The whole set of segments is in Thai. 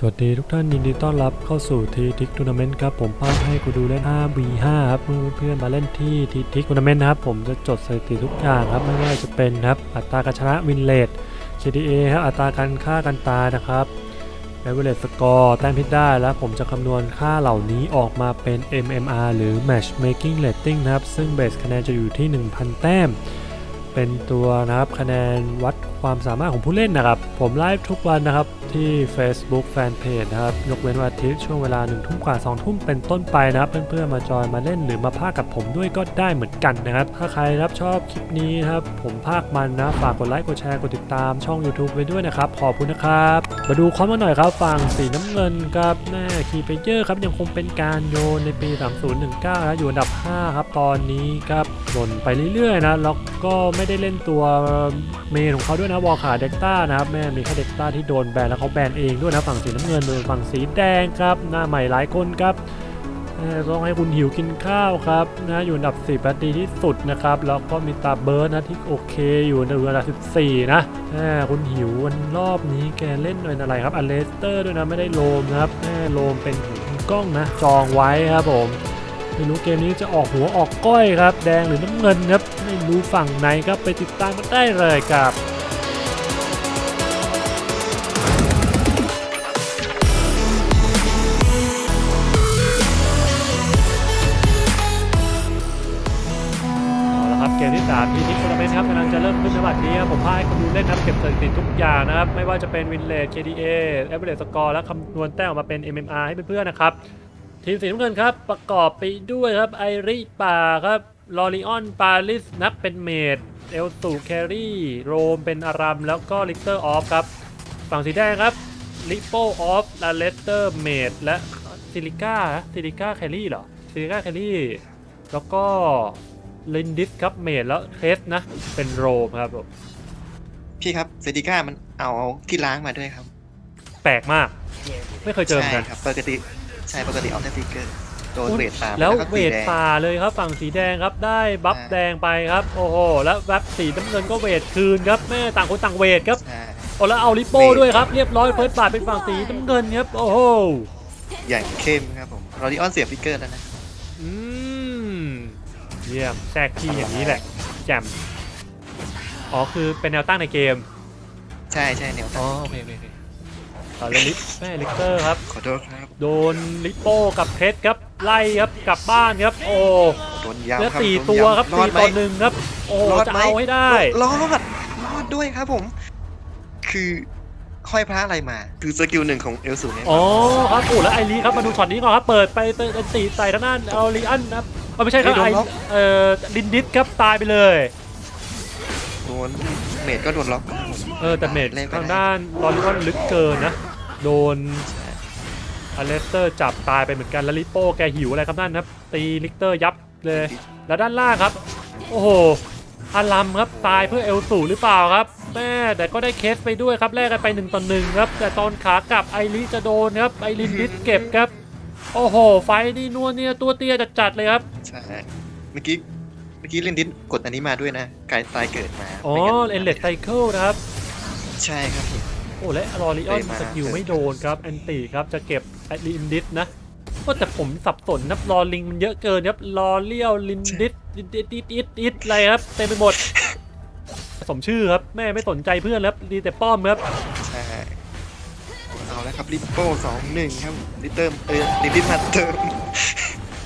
สวัสดีทุกท่านยินดีต้อนรับเข้าสู่ทีทิกทัวร์นาเมนต์ครับผมพาให้กูดูเล่น 5v5 ครับเมื่อเพื่อนๆมาเล่นที่ทีทิกทัวร์นาเมนต์นะครับผมจะจดสถิติทุกอย่างครับไม่ว่าจะเป็นครับอัตราการชนะวินเลท KDA ครับอัตราการฆ่ากันตายนะครับ average score แต้มพิษได้แล้วผมจะคำนวณค่าเหล่านี้ออกมาเป็น MMR หรือ Matchmaking Rating นะครับซึ่งเบสคะแนนจะอยู่ที่ 1,000 แต้ม เป็นตัวนะครับคะแนนวัดความสามารถของผู้เล่นนะครับ ผมไลฟ์ทุกวันนะครับที่ Facebook Fanpage นะครับ ยกเว้นวันอาทิตย์ช่วงเวลา1ทุ่มกว่า2ทุ่มเป็นต้นไปนะครับ เพื่อนๆมาจอยมาเล่นหรือมาพากกับผมด้วยก็ได้เหมือนกันนะครับ ถ้าใครรับชอบคลิปนี้นะครับ ผมพากมันนะ ฝากกดไลค์กดแชร์กดติดตามช่อง YouTube ไว้ด้วยนะครับ ขอบคุณนะครับ มาดูคอมกันหน่อยครับฝั่งสีน้ำเงินครับแม่คีเปเยอร์ครับยังคงเป็นการโยนในปี 3019นะอยู่อันดับ 5 ครับตอนนี้ครับหล่นไปเรื่อยๆนะแล้วก็ไม่ได้เล่นตัวเมนของเขาด้วยนะวอลขาเด็กต้านะครับแม่มีแค่เด็กต้าที่โดนแบนแล้วเขาแบนเองด้วยนะฝั่งสีน้ำเงินโดยฝั่งสีแดงครับหน้าใหม่หลายคนครับเอ่อต้องให้คุณหิวกินข้าวครับนะอยู่อันดับ10นาทีที่สุดนะครับแล้วก็มีตาเบิร์ดนะที่โอเคอยู่ในอันดับ14 นะแม่คุณหิววันรอบนี้แกเล่นเป็นอะไรครับอเลสเตอร์ด้วยนะไม่ได้โลมนะครับแม่โลมเป็นหูกล้องนะจองไว้ครับผม ไม่รู้เกมนี้จะออกหัวออกก้อยครับ แดงหรือน้ำเงินครับ ไม่รู้ฝั่งไหนครับไปติดตามกันได้เลยครับเอาละครับเกมที่ 3 ทีนี้ทัวร์นาเมนต์ครับกำลังจะเริ่มขึ้นในบัดนี้ครับผมพาให้คุณดูเล่นครับเก็บสถิติทุกอย่างนะครับ ไม่ว่าจะเป็นวินเลท KDA average score และคำนวณแต้มออกมาเป็น MMR ให้เพื่อนๆนะครับ ทีมสีน้ำเงินครับ ประกอบไปด้วยครับไอริป่าครับลอริออนปาลิสนับเป็นเมดเอลตูแครี่ โรมเป็นอารัม แล้วก็ลิเตอร์ออฟครับ ฝั่งสีแดงครับลิโปออฟลาเลสเตอร์เมดและซิลิก้าซิลิก้าแครี่เหรอซิลิก้าแครี่ แล้วก็ลินดิสครับเมดแล้วเคสนะ เป็นโรมครับผมพี่ครับเซติก้ามันเอาที่ล้างมาด้วยครับ แปลกมาก ไม่เคยเจอเหมืใช่อนกันครับปกติ ใช่ปกติเอาแต่สติกเกอร์โดนเวทตามแล้วก็เวสีทแดงป่าเลยครับฝั่งสีแดงครับได้บัฟอ่าแดงไปครับโอ้โหแล้วแวบสีน้ำเงินก็เวทคืนครับแม่ต่างคนต่างเวทครับใช่โอ้แล้วเอาลิโป้เวทด้วยครับเรียบร้อยเฟิร์สบาทเป็นฝั่งสีน้ำเงินครับโอ้โหอย่างเข้มครับผมรอดิออนเสียฟิกเกอร์แล้วนะอืมเยี่ยมแทรกที่อย่างนี้แหละแจ่มอ๋อคือเป็นแนวตั้งในเกม ใช่ใช่แนวอ๋ตั้องโอเคโอเคโอเค ต่อเลยลิฟแม่ลิกเตอร์ครับ ขอโทษครับโดนลิโป้กับเพชรครับ ไล่ครับกลับบ้านครับ โอ้โดนยำเหลือครับสี่โดนตัวย้ำครับรอสี่ดไหมต่อหนึ่งครับ โอ้โหรอดจะไหมเอาให้ได้รอดรอดด้วยครับผม คือค่อยพระอะไรมา คือสกิลหนึ่งของเอลสูเนี่ยอ๋อครับโอ้แล้วไอรีครับมาดูช็อตนี้ก่อนครับเปิดไปเตะตีใส่ทางด้านเอาลีอันนะครับเอาไม่ใช่ครับไอเอ่อลินดิสครับตายไปเลยโดน เมดก็โดนล็อก เออแต่เมดเล่นไป ทางด้านลอริออนลึกเกินนะ โดนอเลสเตอร์จับตายไปเหมือนกันแล้วลิโป้แกหิวอะไรครับนั่นครับ ตีลิกเตอร์ยับเลย แล้วด้านล่างครับ โอ้โหอารัมครับตายเพื่อเอลสูหรือเปล่าครับแม่แต่ก็ได้เคสไปด้วยครับแลกกันไปหนึ่งต่อหนึ่งครับ แต่ตอนขากลับไอริจะโดนครับไอรินดิสเก็บครับ โอ้โห ไฟนี่นัวเนี่ยตัวเตี้ยจัดๆเลยครับ ใช่เมื่อกี้ เมื่อกี้เลนดิสกดอันนี้มาด้วยนะกายตายเกิดมาอ๋อไม่งั้นเอ็นเลดไซเคิลนะครับ ใช่ครับผมโอ้และลอริออนเตะมาสกิลไม่โดนครับแอนตี้ครับจะเก็บไอรินดิสนะก็แต่ผมสับสนนะรอลิงมันเยอะเกินครับรอเลี้ยวลินดิสดิดดิดดิดดิดดิดอะไรครับเต็มไปหมด สมชื่อครับแม่ไม่สนใจเพื่อนแล้วดีแต่ป้อมครับใช่เอาแล้วครับลิปโป้สองหนึ่งครับลิเติมเออลิดิสมาเติม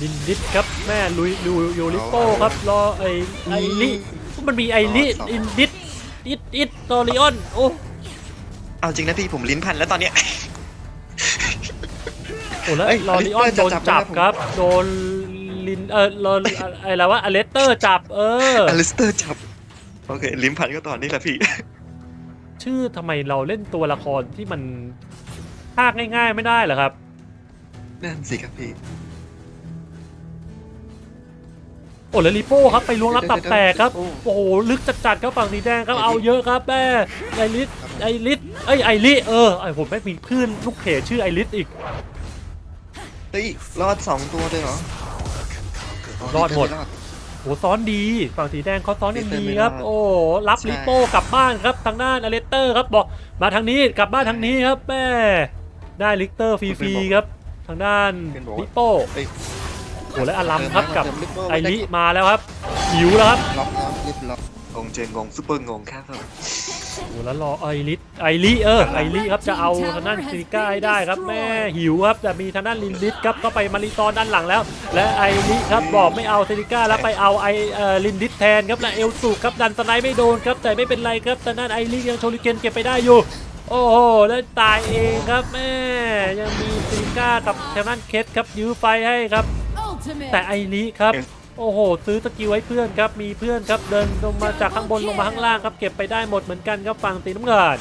ลินดิสครับแม่ลุยลุยยูริโป้ครับรอไอไอลิมันมีไอลิอินดิสดิดดิดลอริออนโอ้เอาจริงนะพี่ผมลิ้นพันแล้วตอนเนี้ยโหแล้วเอ้ยลอริออนอลิสโดเตอร์นจะจัจับบไหมครับโดนลินเออลออะไรวะอเลสเตอร์จับเออ อลิสเตอร์จับ โอเค ลิ้นพันก็ตอนนี้แหละพี่ ชื่อทำไมเราเล่นตัวละครที่มันภาคง่าย ๆ ไม่ได้เหรอครับ นั่นสิครับพี่ โอ้แล้วลิโป้ครับไปล้วงรับตับแตกครับ โอ้โอ้โหลึกจัดๆครับฝั่งสีแดงครับไอริสเอาเยอะครับแม่ไอริสครับผมไอริสเอ้ยไอริเออไอผมไม่มีเพื่อนลูกเพจชื่อไอริสอีกเฮ้ยรอดสองตัวเลยเหรอรอดหมดรอดโอ้ซ้อนดีฝั่งสีแดงเขาซ้อนอย่างดีไม่ครับรอดโอ้รับใช่ลิโป้กลับบ้านครับทางด้านอเลสเตอร์ครับบอกมาทางนี้กลับบ้านทางนี้ครับแม่ได้ลิกเตอร์ฟรีๆครับ ทางด้านเพื่อนบอกว่าลิโป้ เอ้ยโอ้และอารัมครับกับเติมลิปโป้ไอไม่ได้ริมาแล้วครับหิวแล้วครับล็อกล็อกลิปล็อกงงเจนงงซุปเปอร์งงครับผมโอ้แล้วรอไอริสไอริเออไอริครับจะเอาทางด้านซิลิก้าให้ได้ครับแม่หิวครับแต่มีทางด้านลินดิสครับก็ไปมาริตอนด้านหลังแล้ว และไอริครับบอกไม่เอาซิลิก้าแล้วไปเอาไอเอ่อลินดิสแทนครับและเอลสูครับดันสไนด์ไม่โดนครับแต่ไม่เป็นไรครับแต่นั่นไอริยังโชลิเกนเก็บไปได้อยู่โอ้โห แล้วตายเองครับแม่ยังมีซิลิก้ากับทางด้านเคสครับยื้อไฟให้ครับ Ultimate. แต่ไอริครับ โอ้โห ซื้อสกิลให้เพื่อนครับ มีเพื่อนครับ เดินลงมาจากข้างบนลงมาข้างล่างครับ เก็บไปได้หมดเหมือนกันครับฝั่งสีน้ำเงิน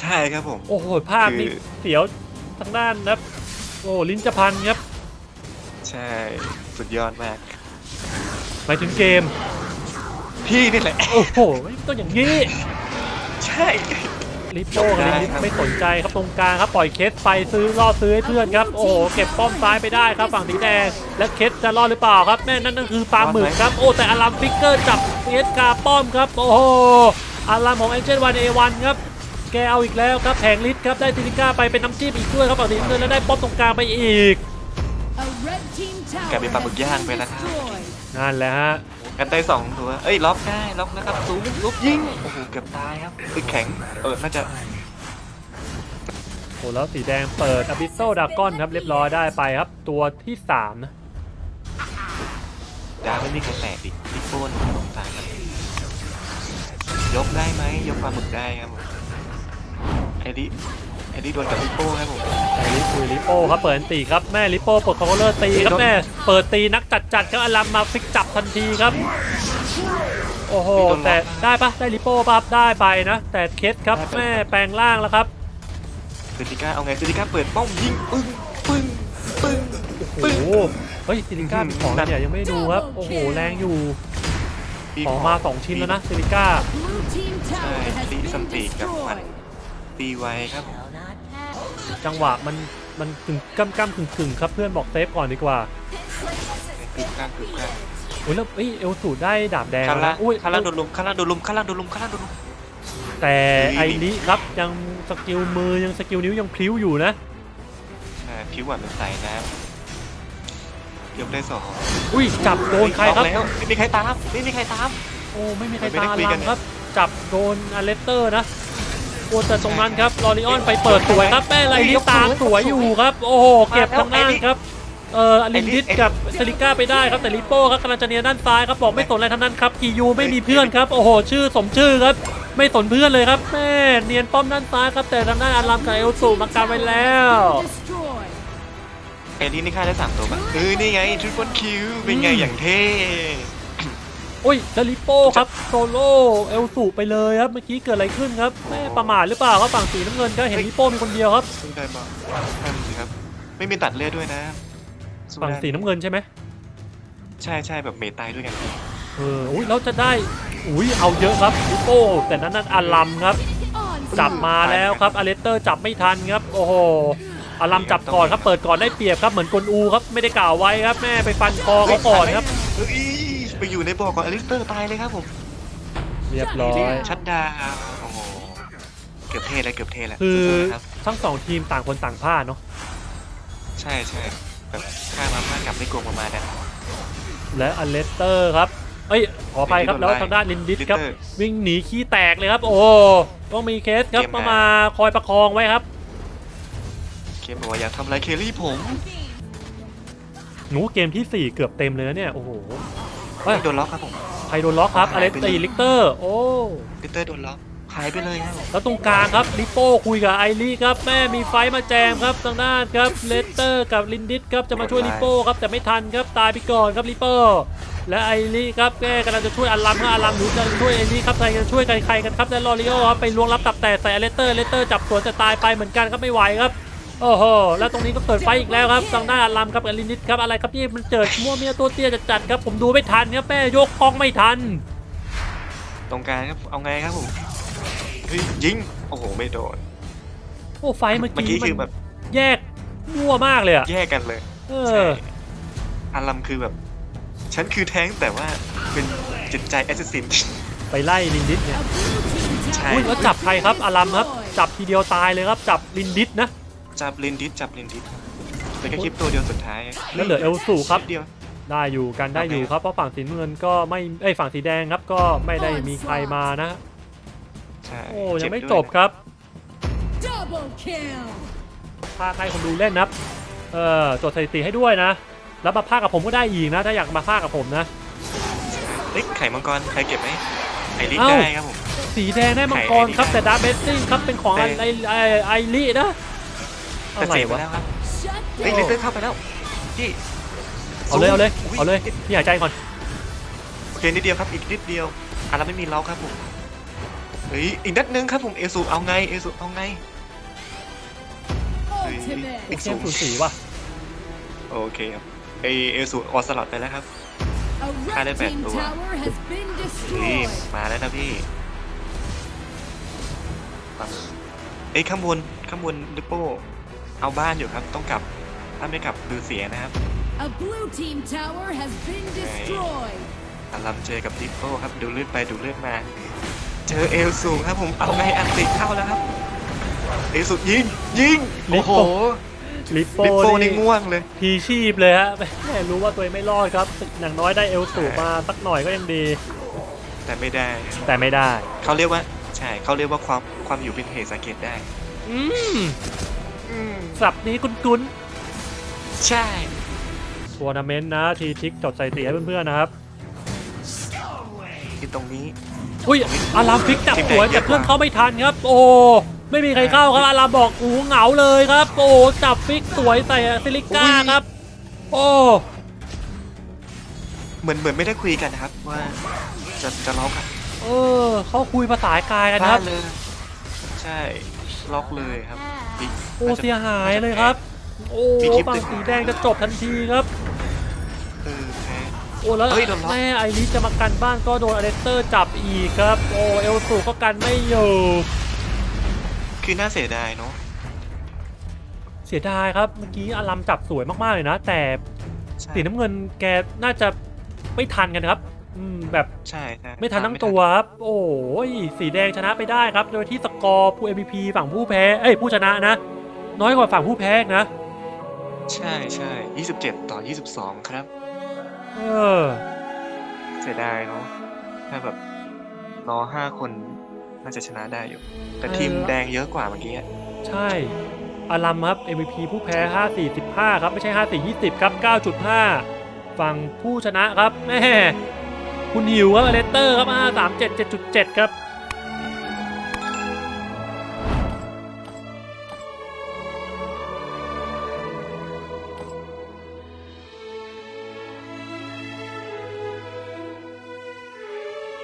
ใช่ครับผม โอ้โห ภาพนี่คือเสียวทางด้านครับ โอ้ลิ้นจะพันครับ ใช่ สุดยอดมากหมายถึงเกม พี่นี่แหละ โอ้โหไม่ต้องอย่างนี้ ใช่ ลิปโป้กับลินดิสได้ครับไม่สนใจครับตรงกลางครับปล่อยเคสไปซื้อล่อซื้อให้เพื่อนครับ โอ้โหเก็บป้อมซ้ายไปได้ครับฝั่งสีแดง และเคสจะรอดหรือเปล่าครับแม่นั่นนั่นคือปลาหมึกครับโอ้แต่อารัมฟิกเกอร์จับเคสกาป้อมครับ โอ้โหอารัมของเอเจนวันเอวันครับแกเอาอีกแล้วครับแผงลิสครับได้ซิลิก้าไปเป็นน้ำจิ้มอีกด้วยครับฝั่งสีน้ำเงินแล้วได้ป้อมตรงกลางไปอีก A red team tower กลายเป็นปลาหมึกย่างไปแล้วครับ destroyed. นั่นแหละฮะ กันได้สองตัว เอ้ยล็อกได้ล็อกนะครับสูงลุกยิงโอ้โหเกือบตายครับตึกแข็งเออน่าจะโอ้แล้วสีแดงเปิดอ b ิ s โซดากอนครับเรียบร้อยได้ไปครับ ตัวที่สามนะดาไม่มีใครแตกดิลิปโป้นสงสารครับยกได้ไหมยกปลาหมึกได้ครับผมไอ้ดิ ไอ้ดิโดนกับลิปโป้ครับผมไอริคือลิโป้ครับเปิดอันตีครับแม่ลิโป้เปิดคอนโทรลเลอร์ตีครับแม่เปิดตีนักจัดจัดๆครับอลัมมาฟิกจับทันทีครับ โอ้โหแต่ได้ปะได้ลิโป้ปะครับได้ไปนะ แต่เคสครับแม่แปลงร่างแล้วครับซิติก้าเอาไงซิติก้าเปิดป้อมยิงปึ้งปึ้งปึ้งโอ้โหเฮ้ยซิลิก้ามีของเนี่ยยังไม่ดูครับโอ้โหแรงอยู่ของมาสองชิ้นแล้วนะซิลิก้า Blue team ใช่ tower has ตี been สัมปีกกับมัน destroyed. ตีไวครับผม จังหวะมันมันกึ่งกำกำกึ่งกึ่งครับเพื่อนบอกเซฟก่อนดีกว่ากึกข้างกึกข้างอุ้ยแล้วเอ้ยเอลสูดได้ดาบแดงข้างแล้วล่างนะอุ้ยข้างล่างโดนลุมข้างล่างโดนลุมข้างล่างโดนลุมข้างล่างโดนลุม แต่เฮ้ยไอ้นี้ครับยังสกิลมือยังสกิลนิ้วยังพลิ้วอยู่นะ อ่าผิวหวานเป็นสายน้ำยกได้สองอุ้ยจับโดนใครครับออกแล้วไม่มีใครตามไม่มีใครตาม โอ้ไม่มีใครไม่ได้ตามคุยกันลังครับ จับโดนอเลสเตอร์นะ โอ้แต่ตรงนั้นครับลอริออนไปเปิดสวยครับแม่ไรลิตามสวยอยู่ครับ โอ้โหเก็บทางด้านครับเอ่อลินดิสกับเซลิก้าไปได้ครับแต่ลิโป้ครับกำลังจะเนียด้านซ้ายครับบอกไม่สนอะไรทั้งนั้นครับกียูไม่มีเพื่อนครับโอ้โหชื่อสมชื่อครับ ไม่สนเพื่อนเลยครับแม่เนียนป้อมด้านซ้ายครับแต่ทางด้านอารัมกับเอลสูมากันไว้แล้ว Destroyed. ไอ้นี่นี่ฆ่าได้สามตัวป่ะเออนี่ไงทริปเปิลคิวเป็นไงอย่างเท่ อุ้ยแล้วลิโป้ครับโซโล่เอลสูไปเลยครับเมื่อกี้เกิดอะไรขึ้นครับแม่ประมาทหรือเปล่าครับฝั่งสีน้ำเงินก็เห็นลิโป้มีคนเดียวครับสู้ได้ปะนั่นสิครับ ไม่มีตัดเลือดด้วยนะสู้ฝั่งได้สีน้ำเงินใช่ไหมใช่ใช่แบบเมตายด้วยกันเอออุ้ยแล้วจะได้อุ้ยเอาเยอะครับลิโป้แต่นั้นนั่นอารัมครับ Onslaught. จับมาแล้วครับอเลสเตอร์จับไม่ทันครับโอ้โหอารัมจับก่อนครับเปิดก่อนได้เปรียบครับเหมือนกลอูครับไม่ได้กล่าวไว้ครับแม่ไปฟันคอเขาก่อนครับ เฮ้ยไป อยู่ในบ่อก่อนอลิสเตอร์ตายเลยครับผมเรียบร้อย ชัดดาวน์โอ้โหเกือบเท่แล้วเกือบเท่แล้วคือสู้ๆนะครับทั้งสองทีมต่างคนต่างพลาดเนาะใช่ใช่แบบข้ามาพลาดกลับไม่โกงประมาณนั้น และอเลสเตอร์ครับเอ้ยขอไปครับลินดิสแล้วโดนไล่ทางด้านลินดิสครับ ลินเตอร์วิ่งหนีขี้แตกเลยครับ โอ้ต้องมีเคสครับเกมมามามาคอยประคองไว้ครับเคมบอกว่าอยากทำอะไรเคลลี่ผม หนูเกมทีสี่4 เกือบเต็มเลยนะเนี่ยโอ้โห เฮ้ยไม่โดนล็อกครับผม ใครโดนล็อกครับอหายเลไปสเลยตีลิกเตอร์ โอ้ลิสเตอร์โดนล็อกหายไปเลยครับผมแล้วตรงกลางครับลิโป้คุยกับไอรีครับแม่มีไฟท์มาแจมครับทางด้านครับเลสเตอร์กับลินดิสครับจะมาช่วยลิโป้ครับแต่ไม่ทันครับตายไปก่อนครับลิโป้และไอรีครับแกกำลังจะช่วยอารัมครับอารัมหรือจะช่วยไอรีครับใครจะช่วยใครๆกันครับและลอริโอครับไปล้วงรับตับแต่ใส่อเลสเตอร์เลสเตอร์จับสวนแต่ตายไปเหมือนกันครับไม่ไหวครับ โอ้โห แล้วตรงนี้ก็เกิดไฟอีกแล้วครับทางด้านอารัมครับกับลินดิสครับ อะไรครับนี่มันเจิดมั่วเมียตัวเตี้ยจัดๆครับ ผมดูไม่ทันครับแม่ยกกล้องไม่ทัน ตรงกลางครับ เอาไงครับผม เฮ้ยยิง โอ้โห ไม่โดน โอ้ไฟเมื่อเมื่อกี้กี้มัคือนแบบแยกมั่วมากเลยอะแยกกันเลยเอใช่ออารัมคือแบบ ฉันคือแท้งแต่ว่าเป็นจิตใจแอสซินไปไล่ลินดิสเนี่ย A blue team ใช่ tower อุ้ยแล้วจับใครครับอารัมครับ destroyed. จับทีเดียวตายเลยครับ จับลินดิสนะ จับลินดิสจับลินดิสครับเป็นแค่คลิปตัวเดียวสุดท้ายแล้วเหลือเอลสูครับนิดเดียว ได้อยู่กันได้อยู่ครับเพราะฝั่งสีน้ำเงินก็ไม่เอ้ยฝั่งสีแดงครับก็ไม่ได้มีใครมานะ ใช่โอ้ยังไม่เด้วยจบครับ Double kill. พากให้คนดูเล่นนะครับเออจดสถิติให้ด้วยนะ แล้วมาพากกับผมก็ได้อีกนะ ถ้าอยากมาพากกับผมนะเฮ้ยไข่มังกรใครเก็บไหมไอริสเอ้าได้ครับผมสีแดงได้มังกรครับไข่แต่ดาร์เบสซิ่งครับเป็นของแต่ไอไอไอไอรินะ แต่อะไรเสียไปวะแล้วครับ Shut เฮ้ย down. ลิสเตอร์เข้าไปแล้วพี่เอาเลยเอาเลยยเอาเลยพี่หายใจก่อนโอเคนิดเดียวครับอีกนิดเดียวอะเราไม่มีล็อกครับผมเฮ้ยอีกนัดนึงครับผมเอซูเอาไงเอซูเอาไง Ultimate. อีกเกสูมงสูสีว่ะโอเคครับไอเอซูออสลัดไปแล้วครับ A Kind red of team bad, though. tower has been นี่ destroyed. มาแล้วนะพี่ปั๊บเอ้ยข้างบนข้างบนลิปโป้ เอาบ้านอยู่ครับต้องกลับถ้าไม่กลับคือเสียนะครับ A blue team tower has been destroyed. อารัมเจอกับลิปโป้ครับดูเลือดไปดูเลือดมา เจอเอลสูงครับผมเอาไงอันติเข้าแล้วครับเอลสูงยิงยิงโอ้โหลิปโป้ลิปโป้นี่นี่ง่วงเลย พีชีพเลยฮะแม่รู้ว่าตัวเองไม่รอดครับอย่างน้อยได้เอลสูมาสักหน่อยก็ยังดี แต่ไม่ได้ แต่ไม่ได้ เขาเรียกว่า ใช่เขาเรียกว่าความความอยู่เป็นเหตุสังเกตได้ อืมอืม สับนี้คุ้นใช่ๆทัวร์นาเมนต์นะทีทิกจดสถิติให้เพื่อนๆนะครับ ที่ตรงนี้ อุ้ยอารามฟิกจับทีมสวยไหนเยแต่อะกว่าเพื่อนเขาไม่ทันครับ โอ้ไม่มีใครเข้าครับอารามบอกอูเหงาเลยครับ โอ้จับฟิกสวยใส่ซิลิก้าครับ โอ้เหมือนเหมือนไม่ได้คุยกันนะครับว่าจะจะล็อกอะเออเขาคุยภาษากายกันครับเลยใช่ ล็อกเลยครับอีกโอ้น่าจะ เสียหายเลยครับ โอ้มีคลิปฝั่งด้วยสีแดงจะจบทันทีครับ เออแพ้ โอ้แล้วเฮ้ยโดนล็อก แม่ไอริสจะมากันบ้านก็โดนอเลสเตอร์จับอีกครับ โอ้เอลสูก็กันไม่อยู่คือน่าเสียดายเนาะเสียดายครับเมื่อกี้อารามจับสวยมากๆเลยนะ แต่ใช่สีน้ำเงินแกน่าจะไม่ทันกันครับ อืมแบบใช่ใช่ไม่ทันทั้งตัวครับโอ้ยสีแดงชนะไปได้ครับ โดยที่สกอร์ผู้ MVP ฝั่งผู้แพ้เอ้ยผู้ชนะนะ น้อยกว่าฝั่งผู้แพ้อีกนะ ใช่ใช่ยี่สิบเจ็ดต่อยี่สิบสองครับ เออ เสียดายเนาะถ้าแบบรอห้าคนน่าจะชนะได้อยู่ แต่เออทีมแดงเยอะกว่าเมื่อกี้อะใช่ อารัมครับ MVP ผู้แพ้ 5 4 15 ครับ ไม่ใช่ 5 4 20 ครับ 9.5 ฝั่งผู้ชนะครับ แม่ คุณหิวครับเลสเตอร์ครับอ่าสามเจ็ดเจ็ดจุดเจ็ดครับ